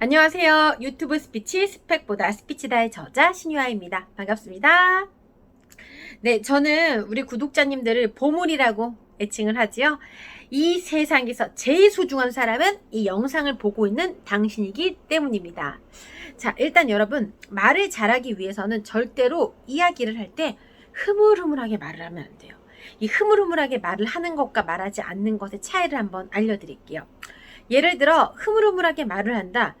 안녕하세요. 유튜브 스피치 스펙보다 스피치다의 저자 신유아입니다. 반갑습니다. 네, 저는 우리 구독자님들을 보물이라고 애칭을 하지요. 이 세상에서 제일 소중한 사람은 이 영상을 보고 있는 당신이기 때문입니다. 자, 일단 여러분, 말을 잘하기 위해서는 절대로 이야기를 할 때 흐물흐물하게 말을 하면 안 돼요. 이 흐물흐물하게 말을 하는 것과 말하지 않는 것의 차이를 한번 알려드릴게요. 예를 들어, 흐물흐물하게 말을 한다.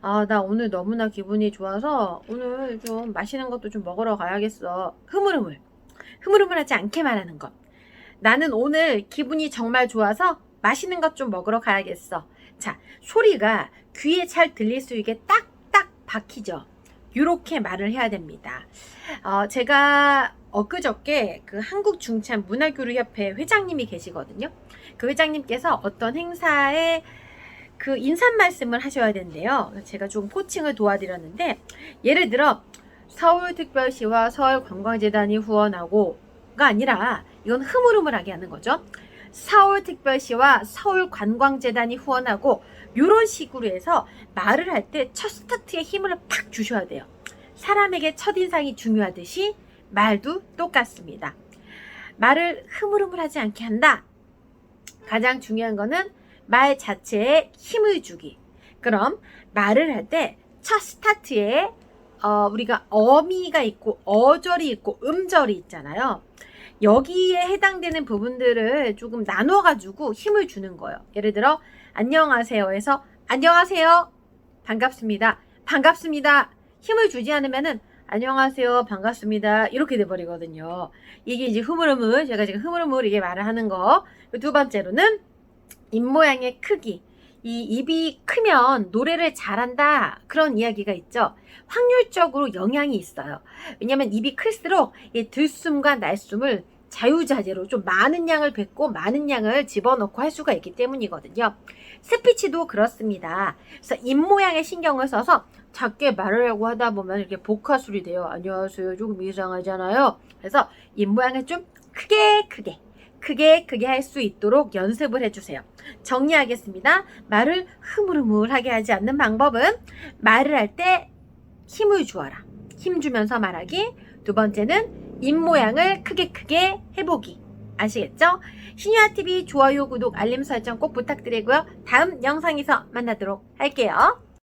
아, 나 오늘 너무나 기분이 좋아서 오늘 좀 맛있는 것도 좀 먹으러 가야겠어. 흐물흐물. 흐물흐물하지 않게 말하는 것. 나는 오늘 기분이 정말 좋아서 맛있는 것 좀 먹으러 가야겠어. 자, 소리가 귀에 잘 들릴 수 있게 딱딱 박히죠. 이렇게 말을 해야 됩니다. 어, 제가 엊그저께 그 한국중찬 문화교류협회 회장님이 계시거든요. 그 회장님께서 어떤 행사에 그 인사 말씀을 하셔야 된대요. 제가 좀 코칭을 도와드렸는데 예를 들어 서울특별시와 서울관광재단이 후원하고가 아니라 이건 흐물흐물하게 하는 거죠. 서울특별시와 서울관광재단이 후원하고 이런 식으로 해서 말을 할 때 첫 스타트에 힘을 팍 주셔야 돼요. 사람에게 첫인상이 중요하듯이 말도 똑같습니다. 말을 흐물흐물하지 않게 한다. 가장 중요한 거는 말 자체에 힘을 주기. 그럼 말을 할 때 첫 스타트에 어, 우리가 어미가 있고 어절이 있고 음절이 있잖아요. 여기에 해당되는 부분들을 조금 나눠가지고 힘을 주는 거예요. 예를 들어 안녕하세요에서 안녕하세요 반갑습니다 반갑습니다 힘을 주지 않으면은 안녕하세요 반갑습니다 이렇게 돼버리거든요. 이게 이제 흐물흐물 제가 지금 흐물흐물 이게 말을 하는 거. 두 번째로는 입 모양의 크기. 이 입이 크면 노래를 잘한다 그런 이야기가 있죠. 확률적으로 영향이 있어요. 왜냐하면 입이 클수록 이 들숨과 날숨을 자유자재로 좀 많은 양을 뱉고 많은 양을 집어넣고 할 수가 있기 때문이거든요. 스피치도 그렇습니다. 그래서 입 모양에 신경을 써서 작게 말하려고 하다 보면 이렇게 복화술이 돼요. 안녕하세요. 조금 이상하잖아요. 그래서 입 모양을 좀 크게 크게 크게 크게 할 수 있도록 연습을 해주세요. 정리하겠습니다. 말을 흐물흐물하게 하지 않는 방법은 말을 할 때 힘을 주어라. 힘 주면서 말하기. 두 번째는 입 모양을 크게 크게 해보기. 아시겠죠? 신유아TV 좋아요, 구독, 알림 설정 꼭 부탁드리고요. 다음 영상에서 만나도록 할게요.